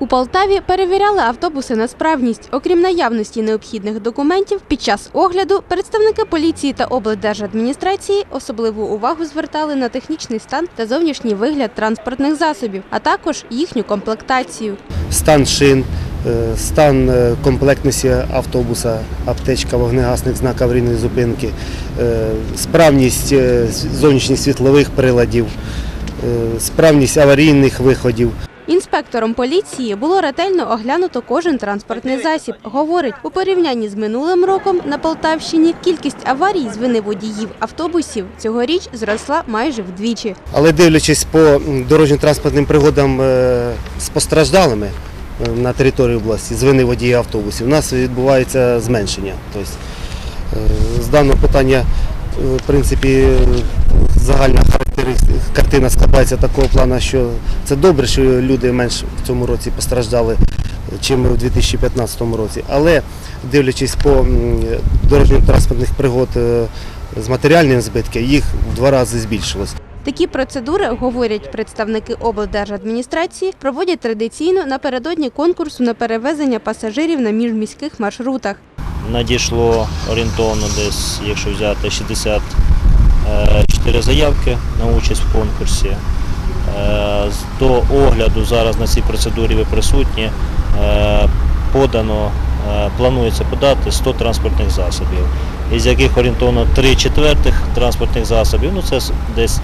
У Полтаві перевіряли автобуси на справність. Окрім наявності необхідних документів, під час огляду представники поліції та облдержадміністрації особливу увагу звертали на технічний стан та зовнішній вигляд транспортних засобів, а також їхню комплектацію. стан шин, е, стан е, комплектності автобуса, аптечка, вогнегасник, знак аварійної зупинки, е, справність зовнішніх світлових приладів, справність аварійних виходів. Інспектором поліції було ретельно оглянуто кожен транспортний засіб. Говорить, у порівнянні з минулим роком на Полтавщині кількість аварій з вини водіїв автобусів цьогоріч зросла майже вдвічі. Але дивлячись по дорожньо-транспортним пригодам е, з постраждалими е, на території області, з вини водіїв автобусів, у нас відбувається зменшення. Тобто, е, з даного питання, е, в принципі, загальна картина складається такого плану, що це добре, що люди менш в цьому році постраждали, чим у 2015 році. Але дивлячись по дорожньо-транспортних пригод е, з матеріальним збитком, їх в два рази збільшилось. Такі процедури, говорять представники облдержадміністрації, проводять традиційно напередодні конкурсу на перевезення пасажирів на міжміських маршрутах. Надійшло орієнтовно десь, якщо взяти 64 заявки на участь в конкурсі. Е, До огляду зараз на цій процедурі ви присутні. Е, Подано, е, планується подати 100 транспортних засобів, із яких орієнтовно 3 четвертих транспортних засобів, ну це десь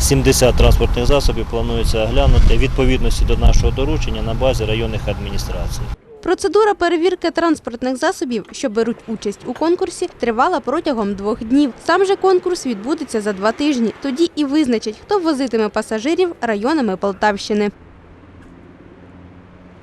70 транспортних засобів планується оглянути відповідності до нашого доручення на базі районних адміністрацій. Процедура перевірки транспортних засобів, що беруть участь у конкурсі, тривала протягом двох днів. Сам же конкурс відбудеться за два тижні. Тоді і визначать, хто возитиме пасажирів районами Полтавщини.